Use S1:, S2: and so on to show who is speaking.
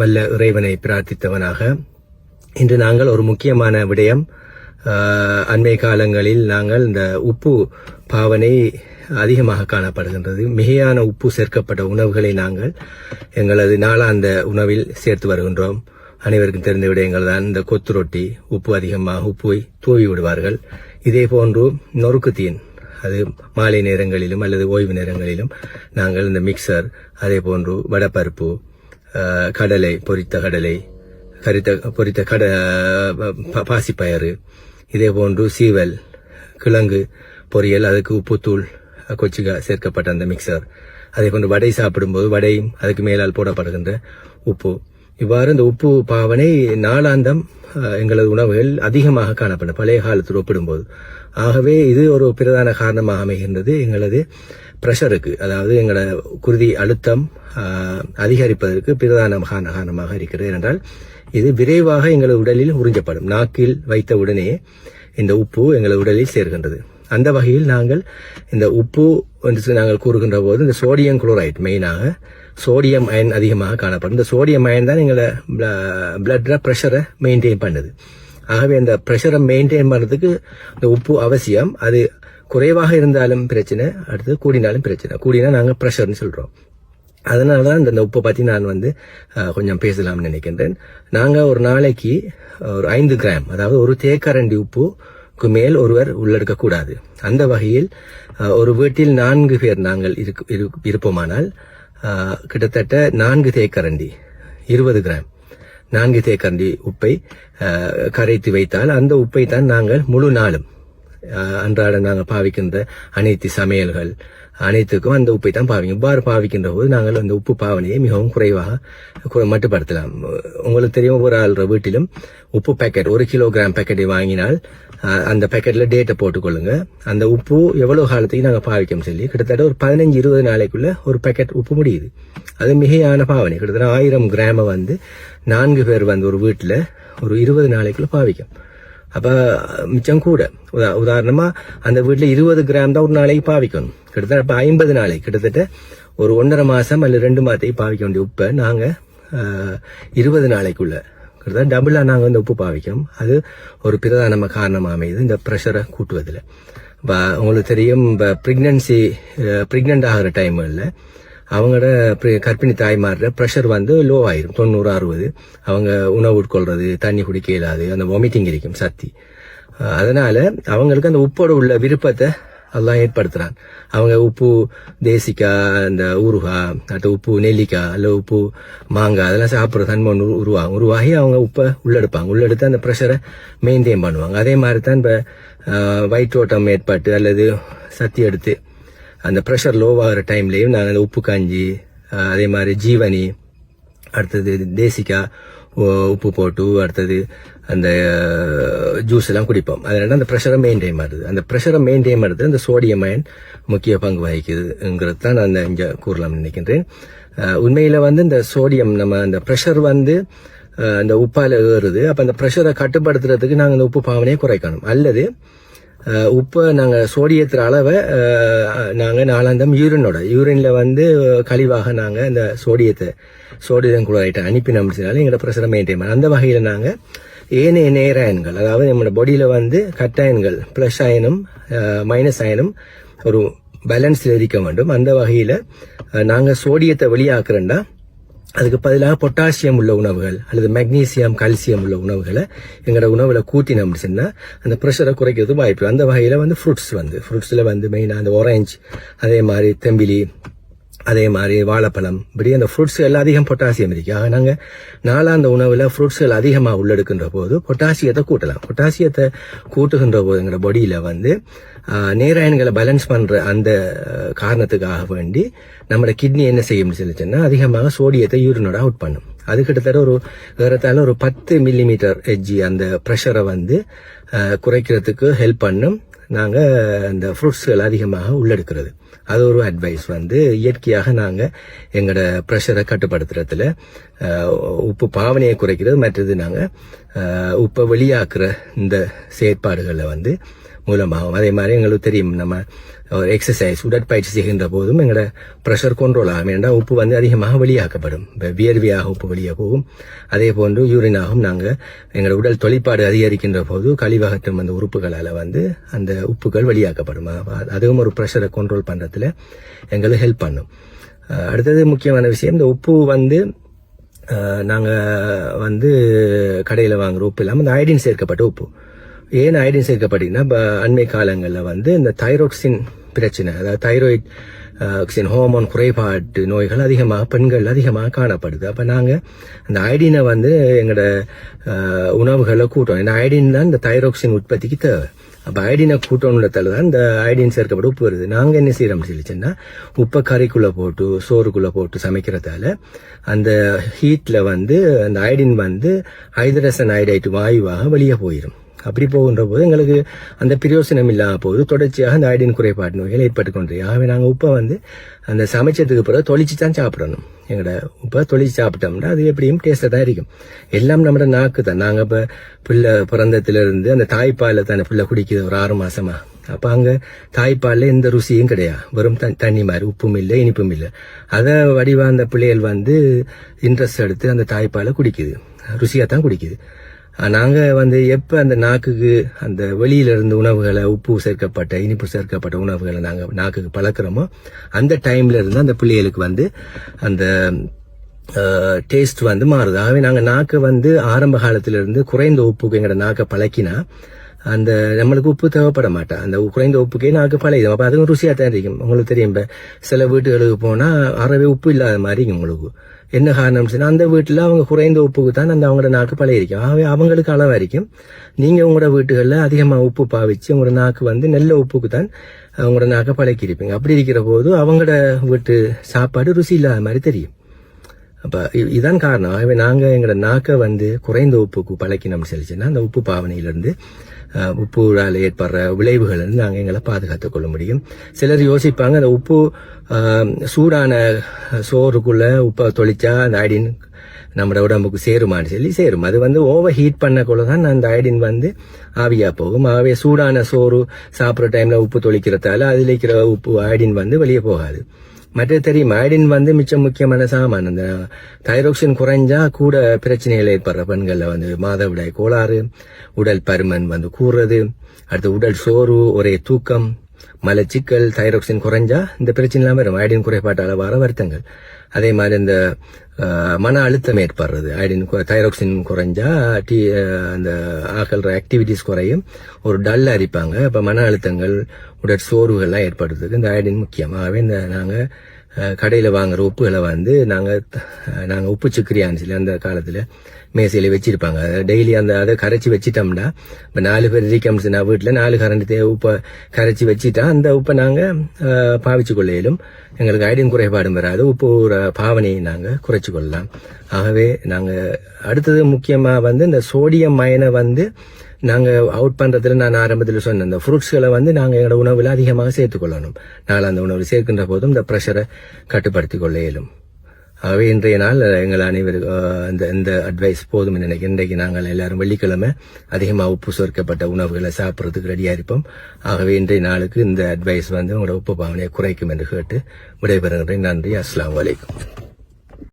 S1: வல்ல இறைவனை பிரார்த்தித்தவனாக. இன்று நாங்கள் ஒரு முக்கியமான விடயம். அண்மை காலங்களில் நாங்கள் இந்த உப்பு பாவனை அதிகமாக காணப்படுகின்றது. மிகையான உப்பு சேர்க்கப்பட்ட உணவுகளை நாங்கள் எங்களது நாளாந்த உணவில் சேர்த்து வருகின்றோம். அனைவருக்கும் தெரிந்த விடயங்கள் தான் இந்த கொத்து ரொட்டி உப்பு அதிகமாக உப்பை தூவி விடுவார்கள். இதே போன்று நொறுக்குத்தீன் அது மாலை நேரங்களிலும் அல்லது ஓய்வு நேரங்களிலும் நாங்கள் இந்த மிக்சர் அதே போன்று வடப்பருப்பு கடலை பொரித்த கடலை கரித்த பொரித்த கட பாசிப்பயறு இதே போன்று சீவல் கிழங்கு பொரியல் அதுக்கு உப்புத்தூள் கொச்சிகா சேர்க்கப்பட்ட அந்த மிக்சர் அதே போன்று வடை சாப்பிடும்போது வடையும் அதுக்கு மேலால் போடப்படுகின்ற உப்பு. இவ்வாறு இந்த உப்பு பாவனை நாளாந்தம் எங்களது உணவுகள் அதிகமாக காணப்படும். பழைய காலத்தில் ஒப்பிடும்போது. ஆகவே இது ஒரு பிரதான காரணமாக அமைகின்றது. எங்களது ப்ரெஷருக்கு அதாவது எங்களோட குருதி அழுத்தம் அதிகரிப்பதற்கு பிரதான காரண- காரணமாக இருக்கிறது. என்றால் இது விரைவாக எங்களது உடலில் உறிஞ்சப்படும். நாக்கில் வைத்த உடனே இந்த உப்பு எங்களது உடலில் சேர்கின்றது. அந்த வகையில் நாங்கள் இந்த உப்பு என்று நாங்கள் கூறுகின்ற போது இந்த சோடியம் குளோரைட் மெயினாக சோடியம் அயன் அதிகமாக காணப்படும். இந்த சோடியம் அயன் தான் எங்களை பிளட்ல ப்ரெஷரை மெயின்டைன் பண்ணுது. ஆகவே அந்த ப்ரெஷரை மெயின்டைன் பண்ணுறதுக்கு இந்த உப்பு அவசியம். அது குறைவாக இருந்தாலும் பிரச்சனை அடுத்து கூடினாலும் பிரச்சனை. கூடினா நாங்கள் ப்ரெஷர்னு சொல்கிறோம் அதனால தான் இந்த உப்பை பற்றி நான் வந்து கொஞ்சம் பேசலாம்னு நினைக்கின்றேன். நாங்கள் ஒரு நாளைக்கு ஒரு ஐந்து கிராம் அதாவது ஒரு தேக்கரண்டி உப்புக்கு மேல் ஒருவர் உள்ளெடுக்கக்கூடாது அந்த வகையில் ஒரு வீட்டில் நான்கு பேர் நாங்கள் இரு- இருப்போமானால் கிட்டத்தட்ட நான்கு தேக்கரண்டி இருபது கிராம். நான்கு தேக்கரண்டி உப்பை கரைத்து வைத்தால் அந்த உப்பை தான் நாங்கள் முழு நாளும் அன்றாட நாங்கள் பாவிக்கின்ற அனைத்து சமையல்கள் அனைத்துக்கும் அந்த உப்பை தான் பாவிக்கும். இவ்வாறு பாவிக்கின்ற போது நாங்கள் அந்த உப்பு பாவனையை மிகவும் குறைவாக மட்டுப்படுத்தலாம். உங்களுக்கு தெரியும் ஒரு ஆள் வீட்டிலும் உப்பு பேக்கெட் ஒரு கிலோகிராம் பேக்கெட்டை வாங்கினால் அந்த பேக்கெட்ல டேட்டை போட்டுக்கொள்ளுங்க. அந்த உப்பு எவ்வளவு காலத்துக்கு நாங்கள் பாவிக்கும் சொல்லி கிட்டத்தட்ட ஒரு பதினஞ்சு இருபது நாளைக்குள்ள ஒரு பேக்கெட் உப்பு முடியுது. அது மிகையான பாவனை. கிட்டத்தட்ட ஆயிரம் கிராம வந்து நான்கு பேர் வந்து ஒரு வீட்டில் ஒரு இருபது நாளைக்குள்ள பாவிக்கும். அப்ப மிச்சம் கூட. உதா உதாரணமா அந்த வீட்டில் இருபது கிராம் தான் ஒரு நாளைக்கு பாவிக்கணும். கிட்டத்தட்ட அப்ப ஐம்பது நாளைக்கு. கிட்டத்தட்ட ஒரு ஒன்றரை மாசம் அல்லது ரெண்டு மாதத்தையும் பாவிக்க வேண்டிய உப்பை நாங்க இருபது நாளைக்குள்ள கிட்டத்தட்ட டபுளாக நாங்கள் வந்து உப்பு பாவிக்கும் அது ஒரு பிரதான காரணமாக அமையுது. இந்த ப்ரெஷரை கூட்டுவதில். இப்போ உங்களுக்கு தெரியும் இப்போ ப்ரெக்னன்சி ப்ரெக்னென்ட் ஆகிற டைமில் அவங்களோட கர்ப்பிணி தாய்மாரோட ப்ரெஷர் வந்து லோ ஆயிரும். தொண்ணூறு அறுபது. அவங்க உணவு உட்கொள்றது தண்ணி குடிக்க இயலாது அந்த வாமிட்டிங் இருக்கும் சக்தி அதனால் அதனால அவங்களுக்கு அந்த உப்போட உள்ள விருப்பத்தை எல்லாம் ஏற்படுத்துறான். அவங்க உப்பு தேசிக்காய் அந்த ஊறுகாய் அடுத்த உப்பு நெல்லிக்காய் அல்ல உப்பு மாங்காய் அதெல்லாம் சாப்பிட்ற தன்மை ஒன்று உருவாகும். உருவாகி அவங்க உப்பை உள்ளெடுப்பாங்க. உள்ளெடுத்து அந்த ப்ரெஷரை மெயின்டைன் பண்ணுவாங்க. அதே மாதிரி தான் இப்போ வயிற்றோட்டம் ஏற்பட்டு அல்லது சத்தி எடுத்து அந்த ப்ரெஷர் லோவாகிற டைம்லேயும் நாங்கள் அந்த உப்பு காஞ்சி அதே மாதிரி ஜீவனி அடுத்தது தேசிக்காய் உப்பு போட்டு அடுத்தது அந்த ஜூஸ் எல்லாம் குடிப்போம். அதனால அந்த ப்ரெஷரை மெயின்டைன் பண்ணுறது அந்த ப்ரெஷரை மெயின்டைன் பண்ணுறது அந்த சோடியம் அயன் முக்கிய பங்கு வகிக்குதுங்கிறது தான் நான் இங்கே கூறலாம்னு நினைக்கின்றேன். உண்மையில் வந்து இந்த சோடியம் நம்ம அந்த ப்ரெஷர் வந்து அந்த உப்பால் ஏறுது. அப்போ அந்த ப்ரெஷரை கட்டுப்படுத்துறதுக்கு நாங்கள் அந்த உப்பு பாவனையை குறைக்கணும். அல்லது உப்பை நாங்கள் சோடியத்துற அளவை நாங்கள் நாளாந்தம் யூரினோட. யூரினில் வந்து கழிவாக நாங்கள் இந்த சோடியத்தை சோடியம் குளோரைட்டை அனுப்பினோம்னால எங்களோட பிரசரம் மெயின்டைன் பண்ண. அந்த வகையில் நாங்கள் ஏனைய நேர அயன்கள் அதாவது நம்மளோட பாடியில் வந்து கட்டாயன்கள் ப்ளஸ் அயனும் மைனஸ் அயனும் ஒரு பேலன்ஸில் இருக்க வேண்டும். அந்த வகையில் நாங்கள் சோடியத்தை வெளியாக்குறோம்னா அதுக்கு பதிலாக பொட்டாசியம் உள்ள உணவுகள் அல்லது மெக்னீசியம் கால்சியம் உள்ள உணவுகளை எங்களோட உணவில் கூட்டினோம்னு சொன்னா அந்த ப்ரெஷரை குறைக்கிறது வாய்ப்பு. அந்த வகையில் வந்து ஃப்ரூட்ஸ் வந்து ஃப்ரூட்ஸில் வந்து மெயினாக அந்த ஆரஞ்சு அதே மாதிரி தெம்பிலி அதே மாதிரி வாழைப்பழம் இப்படி அந்த ஃப்ரூட்ஸ் எல்லாம் அதிகம் பொட்டாசியம் இருக்கு. ஆக நாங்கள் நாலாந்த உணவில் ஃப்ரூட்ஸ்கள் அதிகமாக உள்ளெடுக்கின்ற போது பொட்டாசியத்தை கூட்டலாம். பொட்டாசியத்தை கூட்டுகின்ற போது எங்களோட வந்து நேராயன்களை பேலன்ஸ் பண்ணுற அந்த காரணத்துக்காக வேண்டி நம்மளோட கிட்னி என்ன செய்யும்னு சொல்லிச்சுன்னா அதிகமாக சோடியத்தை யூரினோட அவுட் பண்ணும். அது கிட்டத்தட்ட ஒரு ஏறத்தாழ ஒரு பத்து மில்லிமீட்டர் எஜ்ஜி அந்த ப்ரெஷரை வந்து குறைக்கிறதுக்கு ஹெல்ப் பண்ணும். நாங்கள் அந்த ஃப்ரூட்ஸ்கள் அதிகமாக உள்ளெடுக்கிறது. அது ஒரு அட்வைஸ் வந்து இயற்கையாக நாங்கள் எங்களோட ப்ரெஷரை கட்டுப்படுத்துறதுல உப்பு பாவனையை குறைக்கிறது மற்றது நாங்கள் உப்பை வெளியாக்குற இந்த செயற்பாடுகளில் வந்து மூலமாகும் அதே மாதிரி எங்களுக்கு தெரியும் நம்ம ஒரு எக்ஸசைஸ் உடற்பயிற்சி செய்கின்ற போதும் எங்களோட ப்ரெஷர் கண்ட்ரோல் ஆகும். ஏன்னா உப்பு வந்து அதிகமாக வெளியாக்கப்படும். இப்போ வியர்வியாக உப்பு வெளியே போகும். அதே போன்று யூரினாகவும் நாங்கள் எங்களோட உடல் தொழிற்பாடு அதிகரிக்கின்ற போது கழிவகற்றும் அந்த உறுப்புகளால் வந்து அந்த உப்புகள் வெளியாக்கப்படும். அதுவும் ஒரு ப்ரெஷரை கண்ட்ரோல் பண்ணுறதுல எங்களுக்கு ஹெல்ப் பண்ணும். அடுத்தது முக்கியமான விஷயம் இந்த உப்பு வந்து நாங்கள் வந்து கடையில் வாங்குகிற உப்பு இல்லாமல் இந்த அயடின் சேர்க்கப்பட்ட உப்பு. ஏன் அயடின் சேர்க்கப்பட்டீங்கன்னா இப்போ அண்மை காலங்களில் வந்து இந்த தைரோக்சின் பிரச்சனை அதாவது தைராய்ட் ஆக்சின் ஹோமோன் குறைபாட்டு நோய்கள் அதிகமாக பெண்கள் அதிகமாக காணப்படுது. அப்போ நாங்கள் அந்த அயடினை வந்து எங்களோட உணவுகளை கூட்டோம் ஏன்னா அயடின் தான் இந்த தைராக்சின் உற்பத்திக்கு தேவை. அப்போ அயடினை கூட்டணுன்றதால தான் இந்த அயடின் சேர்க்கப்பட்ட உப்பு வருது. நாங்கள் என்ன செய்கிறோம் சொல்லிச்சுன்னா உப்பை கறிக்குள்ளே போட்டு சோறுக்குள்ளே போட்டு சமைக்கிறதால அந்த ஹீட்டில் வந்து அந்த அயடின் வந்து ஹைதரசன் அயடைட் வாயுவாக வெளியே போயிடும் அப்படி போகின்ற போது எங்களுக்கு அந்த பிரயோசனம் இல்லாத போது தொடர்ச்சியாக அந்த அயடின் குறைபாடு நோய்கள் ஏற்பட்டு கொண்டு ஆகவே நாங்கள் உப்பை வந்து அந்த சமைச்சதுக்கு பிறகு தொளிச்சு தான் சாப்பிடணும். எங்களோட உப்பை தொளிச்சு சாப்பிட்டோம்னா அது எப்படியும் டேஸ்ட்டாக தான் இருக்கும். எல்லாம் நம்மளோட நாக்கு தான். நாங்கள் இப்போ பிள்ளை பிறந்ததுலேருந்து அந்த தாய்ப்பாலில் தானே பிள்ளை குடிக்குது ஒரு ஆறு மாதமாக அப்போ அங்கே தாய்ப்பாலில் எந்த ருசியும் கிடையாது. வெறும் த- தண்ணி மாதிரி உப்பும் இல்லை இனிப்பும் இல்லை. அதை வடிவாந்த பிள்ளைகள் வந்து இன்ட்ரெஸ்ட் எடுத்து அந்த தாய்ப்பாலை குடிக்குது. ருசியாக தான் குடிக்குது. நாங்கள் வந்து எப்போ அந்த நாக்குக்கு அந்த வெளியிலிருந்து உணவுகளை உப்பு சேர்க்கப்பட்ட இனிப்பு சேர்க்கப்பட்ட உணவுகளை நாங்கள் நாக்குக்கு பழக்கிறோமோ அந்த டைம்ல இருந்து அந்த பிள்ளைகளுக்கு வந்து அந்த டேஸ்ட் வந்து மாறுது. ஆகவே நாங்கள் நாக்கை வந்து ஆரம்ப காலத்திலிருந்து குறைந்த உப்புக்கு எங்களோட நாக்கை பழக்கினா அந்த நம்மளுக்கு உப்பு தேவைப்பட மாட்டேன் அந்த குறைந்த உப்புக்கே நாக்கு பழகிடும். அப்போ அதுவும் ருசியாக தான் இருக்கும். உங்களுக்கு தெரியும் இப்போ சில வீட்டுகளுக்கு போனால் அறவே உப்பு இல்லாத மாதிரி உங்களுக்கு. என்ன காரணம் சொன்னா அந்த வீட்டில் அவங்க குறைந்த உப்புக்கு தான் அந்த அவங்களோட நாக்கு பழகிருக்கும் ஆகவே அவங்களுக்கு அளவாக இருக்கும் நீங்கள் உங்களோட வீட்டுகளில் அதிகமாக உப்பு பாவிச்சு உங்களோட நாக்கு வந்து நல்ல உப்புக்கு தான் அவங்களோட நாக்கை பழக்கியிருப்பீங்க. அப்படி இருக்கிற போது அவங்களோட வீட்டு சாப்பாடு ருசி இல்லாத மாதிரி தெரியும். அப்போ இதுதான் இதான் காரணம். ஆகவே நாங்கள் எங்களோட நாக்கை வந்து குறைந்த உப்புக்கு பழக்கினோம் சொல்லிச்சுன்னா அந்த உப்பு பாவனையிலேருந்து உப்புடால் ஏற்படுற விளைவுகள் இருந்து நாங்கள் எங்களை பாதுகாத்துக் கொள்ள முடியும். சிலர் யோசிப்பாங்க அந்த உப்பு சூடான சோறுக்குள்ள உப்பை தொளிச்சா அந்த அயடின் நம்ம உடம்புக்கு சேருமான்னு சொல்லி சேரும். அது வந்து ஓவர் ஹீட் பண்ணக்குள்ள தான் அந்த அயடின் வந்து ஆவியா போகும். ஆவே சூடான சோறு சாப்பிட்ற டைம்ல உப்பு தொளிக்கிறதால அதில் இருக்கிற உப்பு அயடின் வந்து வெளியே போகாது. மற்ற தெரியும்? அயடின் வந்து மிச்சம் முக்கியமான சாமான். அந்த தைரோக்சின் குறைஞ்சா கூட பிரச்சனைகள் ஏற்படுற பெண்களில் வந்து மாதவிடாய் கோளாறு உடல் பருமன் வந்து கூறுறது அடுத்து உடல் சோறு ஒரே தூக்கம் மலச்சிக்கல் தைரோக்சின் குறைஞ்சா இந்த பிரச்சனை இல்லாமல் வரும். அயடின் குறைபாட்டால் வர வருத்தங்கள். அதே மாதிரி இந்த மன அழுத்தம் ஏற்படுறது. அயடின் தைரோக்சின் குறைஞ்சா டி அந்த ஆக்கல்ற ஆக்டிவிட்டிஸ் குறையும். ஒரு டல் அரிப்பாங்க. இப்போ மன அழுத்தங்கள் உடல் சோர்வுகள்லாம் ஏற்படுறதுக்கு இந்த அயடின் முக்கியமாகவே இந்த நாங்கள் கடையில் வாங்குற உப்புகளை வந்து நாங்கள் நாங்கள் உப்பு சுக்கிரியான்னு சொல்லி அந்த மேசையில் வச்சுருப்பாங்க. வச்சிருப்பாங்க டெய்லி அந்த அதை கரைச்சி வச்சிட்டோம்னா இப்போ நாலு பேர் இருக்கம்ஸ்னா வீட்டில் நாலு கரண்டு தே உப்பை கரைச்சி வச்சிட்டா அந்த உப்பை நாங்கள் பாவிச்சு கொள்ளையிலும் எங்களுக்கு அயடின் குறைபாடும் வராது. உப்பு ஒரு பாவனையை நாங்கள் குறைச்சி கொள்ளலாம் ஆகவே நாங்கள் அடுத்தது முக்கியமாக வந்து இந்த சோடியம் மயனை வந்து நாங்கள் அவுட் பண்ணுறதுல நான் ஆரம்பத்தில் சொன்னேன் இந்த ஃப்ரூட்ஸ்களை வந்து நாங்கள் எங்களோட உணவில் அதிகமாக சேர்த்துக்கொள்ளணும். நாங்கள் அந்த உணவு சேர்க்கின்ற போதும் இந்த ப்ரெஷரை கட்டுப்படுத்தி கொள்ள இயலும் ஆகவே இன்றைய நாள் எங்கள் அனைவரும் இந்த இந்த அட்வைஸ் போதும் நினைக்கிறேன். இன்றைக்கு நாங்கள் எல்லாரும் வெள்ளிக்கிழமை அதிகமாக உப்பு சேர்க்கப்பட்ட உணவுகளை சாப்பிட்றதுக்கு ரெடியாக இருப்போம். ஆகவே இன்றைய நாளுக்கு இந்த அட்வைஸ் வந்து உங்களோட உப்பு பாவனையை குறைக்கும் என்று கேட்டு விடைபெறுகிறேன். நன்றி. அஸ்லாம் அலைக்கும்.